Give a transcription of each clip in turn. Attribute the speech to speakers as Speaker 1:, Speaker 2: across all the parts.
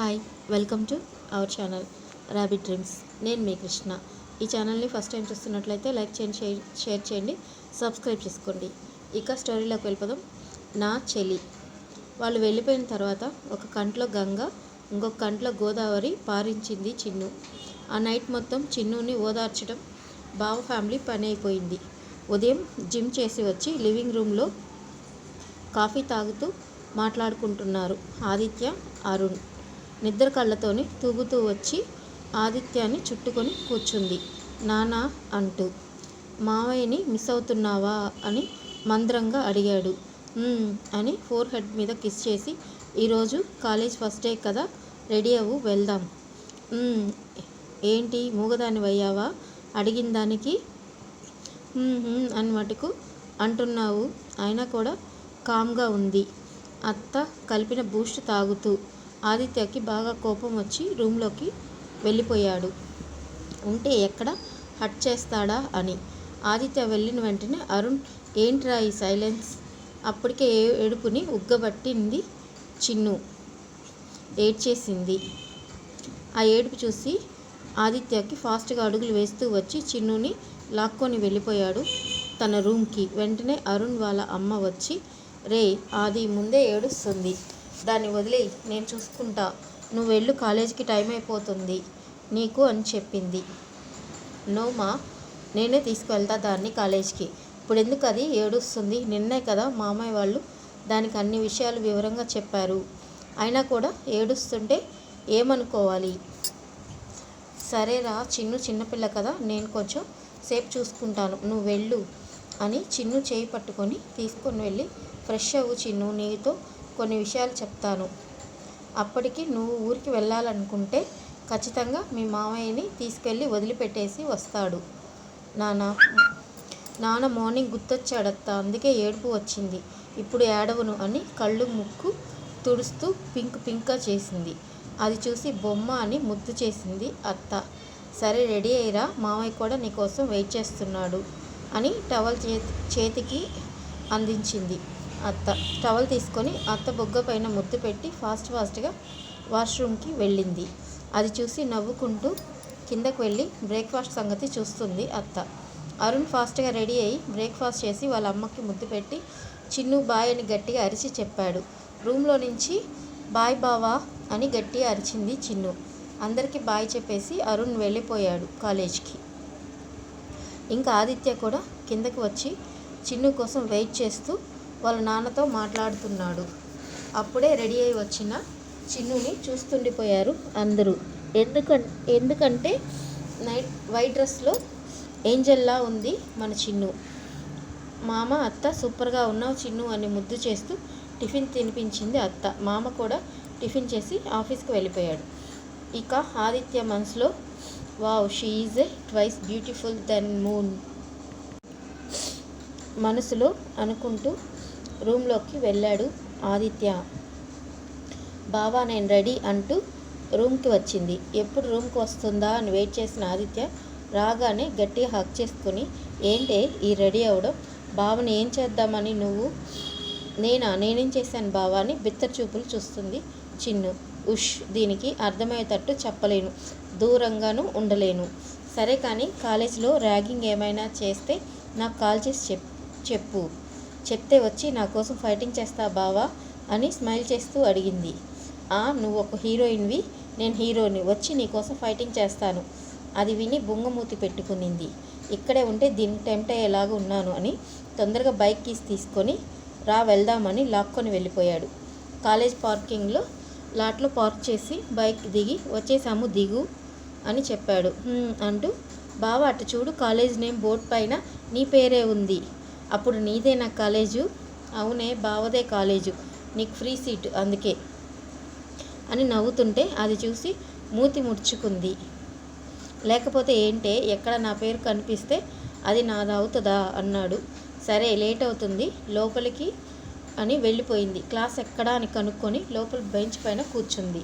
Speaker 1: Hi welcome to our channel rabbit dreams నేను మీ కృష్ణ. ఈ ఛానల్ని ఫస్ట్ టైం చూస్తున్నట్లయితే లైక్ చేయండి షేర్ షేర్ చేయండి సబ్స్క్రైబ్ చేసుకోండి. ఇక స్టోరీలోకి వెళ్ళిపోదాం. నా చెలి. వాళ్ళు వెళ్ళిపోయిన తర్వాత ఒక కంట్లో గంగ ఇంకొక కంట్లో గోదావరి పారించింది చిన్ను. ఆ నైట్ మొత్తం చిన్నుని ఓదార్చడం బావ ఫ్యామిలీ పని అయిపోయింది. ఉదయం జిమ్ చేసి వచ్చి లివింగ్ రూమ్లో కాఫీ తాగుతూ మాట్లాడుకుంటున్నారు ఆదిత్య అరుణ్. నిద్ర కళ్ళతోని తూగుతూ వచ్చి ఆదిత్యాన్ని చుట్టుకొని కూర్చుంది. నానా అంటూ మావయ్యని మిస్ అవుతున్నావా? అని మంద్రంగా అడిగాడు. అని ఫోర్ హెడ్ మీద కిస్ చేసి ఈరోజు కాలేజ్ ఫస్ట్ డే కదా రెడీ అవ్వు వెళ్దాం. ఏంటి మూగదాని అయ్యావా అడిగిన దానికి అని మటుకు అంటున్నావు. అయినా కూడా కామ్గా ఉంది. అత్త కలిపిన బూస్ట్ తాగుతూ ఆదిత్యకి బాగా కోపం వచ్చి రూమ్లోకి వెళ్ళిపోయాడు. ఉంటే ఎక్కడ? హట్ చేస్తాడా? అని. ఆదిత్య వెళ్ళిన వెంటనే అరుణ్ ఏంట్రా ఈ సైలెన్స్? అప్పటికే ఏడుపుని ఉగ్గబట్టింది చిన్ను. ఏడ్చేసింది ఆ ఏడుపు చూసి ఆదిత్యకి ఫాస్ట్గా అడుగులు వేస్తూ వచ్చి చిన్నుని లాక్కొని వెళ్ళిపోయాడు తన రూమ్కి. వెంటనే అరుణ్ వాళ్ళ అమ్మ వచ్చి రే ఆది ముందే ఏడుస్తుంది. దాన్ని వదిలే నేను చూసుకుంటా. నువ్వు వెళ్ళు కాలేజీకి టైం అయిపోతుంది నీకు అని చెప్పింది. నోమా నేనే తీసుకువెళ్తా దాన్ని కాలేజ్కి. ఇప్పుడు ఎందుకు అది? ఏడుస్తుంది. నిన్నే కదా మామయ్య వాళ్ళు దానికి అన్ని విషయాలు వివరంగా చెప్పారు. అయినా కూడా ఏడుస్తుంటే ఏమనుకోవాలి? సరేరా చిన్ను చిన్నపిల్ల కదా నేను కొంచెం సేపు చూసుకుంటాను. నువ్వు వెళ్ళు అని చిన్ను చేయి పట్టుకొని తీసుకొని వెళ్ళి ఫ్రెష్ అవ్వు చిన్ను నీతో కొన్ని విషయాలు చెప్తాను. అప్పటికి నువ్వు ఊరికి వెళ్ళాలనుకుంటే ఖచ్చితంగా మీ మామయ్యని తీసుకెళ్ళి వదిలిపెట్టేసి వస్తాడు. నాన్న నాన్న మార్నింగ్ గుర్తొచ్చాడత్త అందుకే ఏడుపు వచ్చింది. ఇప్పుడు ఏడవను అని కళ్ళు ముక్కు తుడుస్తూ పింక్ పింక్గా చేసింది. అది చూసి బొమ్మ అని ముద్దు చేసింది అత్త. సరే రెడీ అయ్యిరా మామయ్య కూడా నీకోసం వెయిట్ చేస్తున్నాడు అని టవల్ చేతి చేతికి అందించింది. అత్త. టవల్ తీసుకొని అత్త బొగ్గ పైన ముద్దు పెట్టి ఫాస్ట్ ఫాస్ట్గా వాష్రూమ్కి వెళ్ళింది. అది చూసి నవ్వుకుంటూ కిందకు వెళ్ళి బ్రేక్ఫాస్ట్ సంగతి చూస్తుంది అత్త. అరుణ్ ఫాస్ట్గా రెడీ అయ్యి బ్రేక్ఫాస్ట్ చేసి వాళ్ళ అమ్మకి ముద్దు పెట్టి చిన్ను బాయ్ అని గట్టిగా అరిచి చెప్పాడు. రూమ్లో నుంచి బాయ్ బావా అని గట్టిగా అరిచింది చిన్ను. అందరికీ బాయ్ చెప్పేసి అరుణ్ వెళ్ళిపోయాడు కాలేజ్కి. ఇంకా ఆదిత్య కూడా కిందకు వచ్చి చిన్ను కోసం వెయిట్ చేస్తూ వాళ్ళ నాన్నతో మాట్లాడుతున్నాడు. అప్పుడే రెడీ అయి వచ్చిన చిన్నుని చూస్తుండిపోయారు అందరూ. ఎందుకం ఎందుకంటే నైట్ వైట్ డ్రెస్లో ఏంజల్లా ఉంది మన చిన్ను. మామ అత్త సూపర్గా ఉన్నావు చిన్ను అని ముద్దు చేస్తూ టిఫిన్ తినిపించింది అత్త. మామ కూడా టిఫిన్ చేసి ఆఫీస్కి వెళ్ళిపోయాడు. ఇక ఆదిత్య మనసులో wow she is a twice beautiful than moon. మనసులో అనుకుంటూ రూమ్లోకి వెళ్ళాడు ఆదిత్య. బావా నేను రెడీ అంటూ రూమ్కి వచ్చింది. ఎప్పుడు రూమ్కి వస్తుందా అని వెయిట్ చేసిన ఆదిత్య రాగానే గట్టిగా హక్ చేసుకుని ఏంటే ఈ రెడీ అవ్వడం? బావని ఏం చేద్దామని నువ్వు? నేనా? నేనేం చేశాను బావా అని బిత్తర చూపులు చూస్తుంది చిన్ను. ఉష్ దీనికి అర్థమయ్యేటట్టు చెప్పలేను. దూరంగాను ఉండలేను. సరే కానీ కాలేజీలో ర్యాగింగ్ ఏమైనా చేస్తే నాకు కాల్ చేసి చెప్ చెప్పు. చెప్తే వచ్చి నా కోసం ఫైటింగ్ చేస్తా బావా అని స్మైల్ చేస్తూ అడిగింది. ఆ నువ్వు ఒక హీరోయిన్వి నేను హీరోని వచ్చి నీ కోసం ఫైటింగ్ చేస్తాను అది విని బుంగమూతి పెట్టుకునింది. ఇక్కడే ఉంటే దీన్ని టెంప్ట్ అయ్యేలాగా ఉన్నాను అని తొందరగా బైక్ కీస్ తీసుకొని రా వెళ్దామని లాక్కొని వెళ్ళిపోయాడు. కాలేజ్ పార్కింగ్లో లాట్లో పార్క్ చేసి బైక్ దిగి వచ్చేసాము దిగు అని చెప్పాడు. అంటూ బావ అటు చూడు కాలేజ్ నేమ్ బోర్డ్ పైన నీ పేరే ఉంది అప్పుడు నీదే నా కాలేజు. అవునే బావదే కాలేజు. నీకు ఫ్రీ సీట్ అందుకే. అని నవ్వుతుంటే అది చూసి మూతి ముడుచుకుంది. లేకపోతే ఏంటే ఎక్కడ నా పేరు కనిపిస్తే అది నాది అవుతుందా? అన్నాడు. సరే లేట్ అవుతుంది. లోపలికి అని వెళ్ళిపోయింది. క్లాస్ ఎక్కడా అని కనుక్కొని లోపల బెంచ్ పైన కూర్చుంది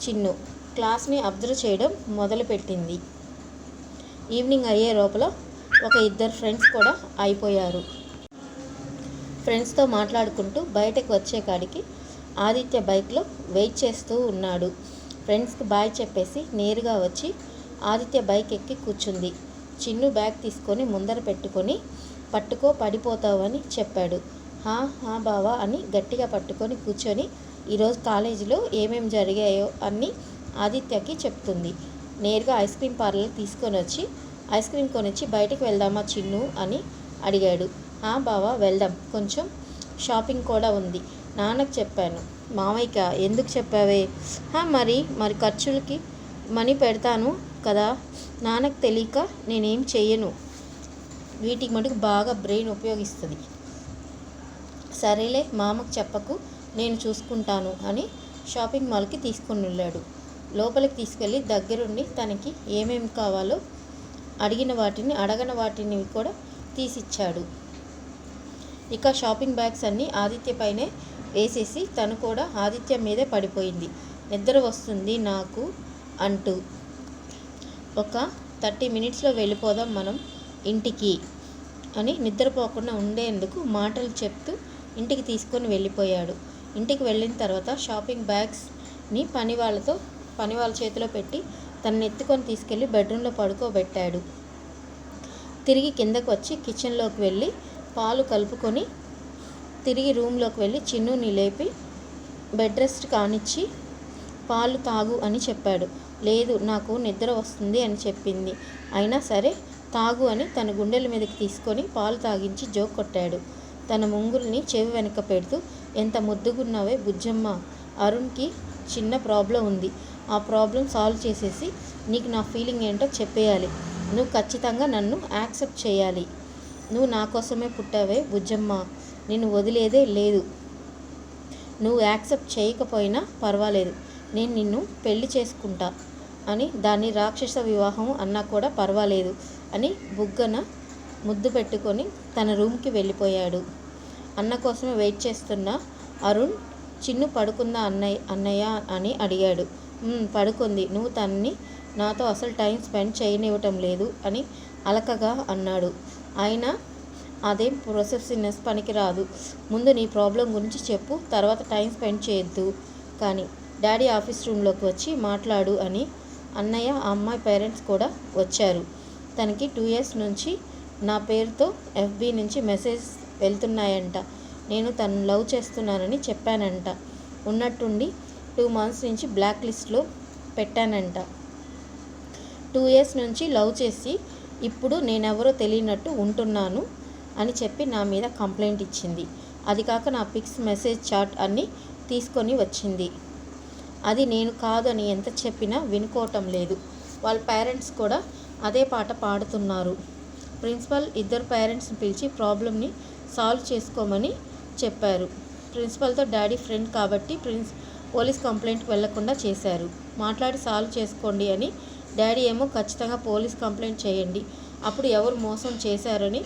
Speaker 1: చిన్ను. క్లాస్ని అబ్జర్వ్ చేయడం మొదలుపెట్టింది. ఈవినింగ్ అయ్యే లోపల ఒక ఇద్దరు ఫ్రెండ్స్ కూడా అయిపోయారు. ఫ్రెండ్స్తో మాట్లాడుకుంటూ బయటకు వచ్చే కాడికి ఆదిత్య బైక్లో వెయిట్ చేస్తూ ఉన్నాడు. ఫ్రెండ్స్కి బాయ్ చెప్పేసి నేరుగా వచ్చి ఆదిత్య బైక్ ఎక్కి కూర్చుంది. చిన్ను బ్యాగ్ తీసుకొని ముందర పెట్టుకొని పట్టుకో పడిపోతావని చెప్పాడు. హా హా బావా అని గట్టిగా పట్టుకొని కూర్చొని ఈరోజు కాలేజీలో ఏమేం జరిగాయో అన్నీ ఆదిత్యకి చెప్తుంది. నేరుగా ఐస్ క్రీమ్ పార్లర్ తీసుకొని వచ్చి ఐస్ క్రీమ్ కొనిచ్చి బయటకు వెళ్దామా చిన్ను అని అడిగాడు. బావా వెళ్దాం. కొంచెం షాపింగ్ కూడా ఉంది. నాన్నకు చెప్పాను. మామయ్యక ఎందుకు చెప్పావే? "హా, మరి మరి ఖర్చులకి మనీ పెడతాను కదా? నాన్నకు తెలియక నేనేం చెయ్యను. వీటికి మటుకు బాగా బ్రెయిన్ ఉపయోగిస్తుంది. సరేలే మామకు చెప్పకు నేను చూసుకుంటాను అని షాపింగ్ మాల్కి తీసుకుని వెళ్ళాడు. లోపలికి తీసుకెళ్ళి దగ్గరుండి తనకి ఏమేమి కావాలో అడిగిన వాటిని అడగని వాటిని కూడా తీసిచ్చాడు. ఇక షాపింగ్ బ్యాగ్స్ అన్నీ ఆదిత్య పైనే వేసేసి తను కూడా ఆదిత్య మీదే పడిపోయింది. నిద్ర వస్తుంది నాకు అంటూ. ఒక థర్టీ మినిట్స్లో వెళ్ళిపోదాం మనం ఇంటికి అని నిద్రపోకుండా ఉండేందుకు మాటలు చెప్తూ ఇంటికి తీసుకొని వెళ్ళిపోయాడు. ఇంటికి వెళ్ళిన తర్వాత షాపింగ్ బ్యాగ్స్ని పని వాళ్ళతో పని వాళ్ళ చేతిలో పెట్టి తనని ఎత్తుకొని తీసుకెళ్ళి బెడ్రూమ్లో పడుకోబెట్టాడు. తిరిగి కిందకు వచ్చి కిచెన్లోకి వెళ్ళి పాలు కలుపుకొని తిరిగి రూమ్లోకి వెళ్ళి చిన్నుని లేపి బెడ్ రెస్ట్ కానిచ్చి పాలు తాగు అని చెప్పాడు. లేదు నాకు నిద్ర వస్తుంది అని చెప్పింది. అయినా సరే తాగు అని తన గుండెల మీదకి తీసుకొని పాలు తాగించి జోక్ కొట్టాడు. తన ముంగుల్ని చెవి వెనక పెడుతూ ఎంత ముద్దుగున్నావే బుజ్జమ్మ. అరుణ్కి చిన్న ప్రాబ్లం ఉంది. ఆ ప్రాబ్లం సాల్వ్ చేసేసి నీకు నా ఫీలింగ్ ఏంటో చెప్పేయాలి. నువ్వు ఖచ్చితంగా నన్ను యాక్సెప్ట్ చేయాలి. నువ్వు నా కోసమే పుట్టావే బుజ్జమ్మ. నిన్ను వదిలేదే లేదు. నువ్వు యాక్సెప్ట్ చేయకపోయినా పర్వాలేదు. నేను నిన్ను పెళ్ళి చేసుకుంటా అని దాన్ని రాక్షస వివాహం అన్నా కూడా పర్వాలేదు అని బుగ్గన ముద్దు పెట్టుకొని తన రూమ్కి వెళ్ళిపోయాడు. అన్న కోసమే వెయిట్ చేస్తున్న అరుణ్ చిన్ను పడుకుందా అన్నయ్య అన్నయ్య? అని అడిగాడు. పడుకుంది. నువ్వు తన్ని నాతో అసలు టైం స్పెండ్ చేయనివ్వటం లేదు అని అలకగా అన్నాడు. అయినా అదేం ప్రొసెసివ్నెస్ పనికిరాదు. ముందు నీ ప్రాబ్లం గురించి చెప్పు తర్వాత టైం స్పెండ్ చేయొద్దు. కానీ డాడీ ఆఫీస్ రూమ్లోకి వచ్చి మాట్లాడు అని అన్నయ్య ఆ అమ్మాయి పేరెంట్స్ కూడా వచ్చారు. తనకి టూ ఇయర్స్ నుంచి నా పేరుతో ఎఫ్బి నుంచి మెసేజ్ వెళ్తున్నాయంట. నేను తను లవ్ చేస్తున్నానని చెప్పానంట. ఉన్నట్టుండి టూ మంత్స్ నుంచి బ్లాక్ లిస్ట్లో పెట్టానంట. టూ ఇయర్స్ నుంచి లవ్ చేసి ఇప్పుడు నేనెవరో తెలియనట్టు ఉంటున్నాను అని చెప్పి నా మీద కంప్లైంట్ ఇచ్చింది. అది కాక నా పిక్స్ మెసేజ్ చాట్ అన్ని తీసుకొని వచ్చింది. అది నేను కాదని ఎంత చెప్పినా వినుకోవటం లేదు. వాళ్ళ పేరెంట్స్ కూడా అదే పాట పాడుతున్నారు. ప్రిన్సిపల్ ఇద్దరు పేరెంట్స్ని పిలిచి ప్రాబ్లమ్ని సాల్వ్ చేసుకోమని చెప్పారు. ప్రిన్సిపల్తో డాడీ ఫ్రెండ్ కాబట్టి ప్రిన్స్ పోలీస్ కంప్లైంట్కి వెళ్ళకుండా చేశారు. మాట్లాడి సాల్వ్ చేసుకోండి అని డాడీ ఏమో ఖచ్చితంగా పోలీస్ కంప్లైంట్ చేయండి. అప్పుడు ఎవరు మోసం చేశారని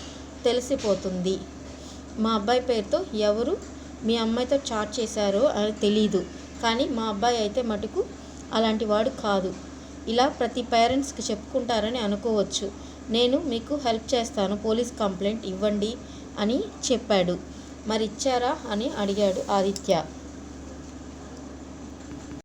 Speaker 1: తెలిసిపోతుంది. మా అబ్బాయి పేరుతో ఎవరు మీ అమ్మాయితో చాట్ చేశారో అని తెలీదు. కానీ మా అబ్బాయి అయితే మటుకు అలాంటి వాడు కాదు. ఇలా ప్రతి పేరెంట్స్కి చెప్పుకుంటారని అనుకోవచ్చు. నేను మీకు హెల్ప్ చేస్తాను పోలీస్ కంప్లైంట్ ఇవ్వండి అని చెప్పాడు. మరి ఇచ్చారా అని అడిగాడు ఆదిత్య.